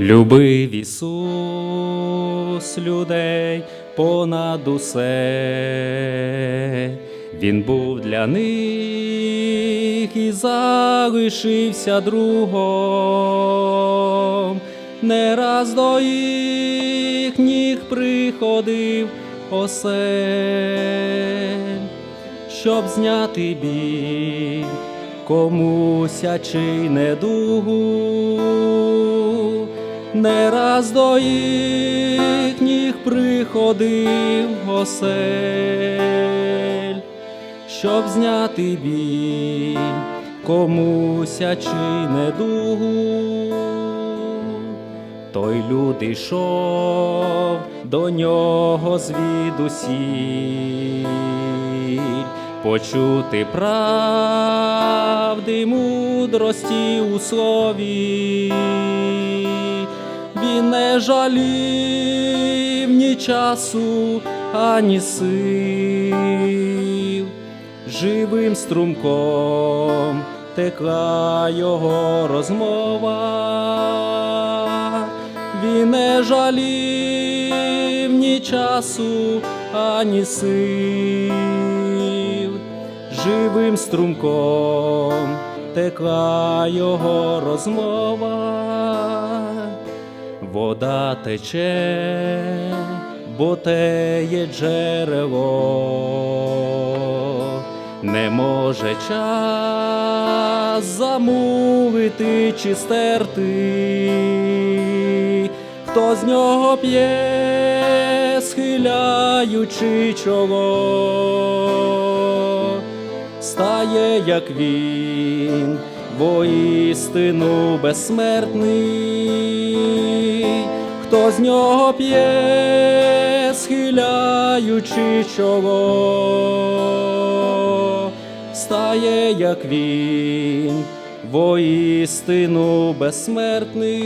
Любив Ісус людей понад усе, Він був для них і залишився другом, не раз до їхніх приходив осель, щоб зняти біль комуся чи недугу, не раз до їхніх приходив осель, щоб зняти біль комуся чи недугу. Той люд ішов до нього звідусіль, почути правди мудрості у слові, він не жалів ні часу, ані сил, живим струмком текла його розмова, він не жалів ні часу, ані сил, живим струмком текла його розмова, вода тече, бо теє джерело не може час замовити чи стерти, хто з нього п'є, схиляючи чоло, стає, як він, воістину безсмертний, хто з нього п'є, схиляючи чоло, стає, як він, воістину безсмертний.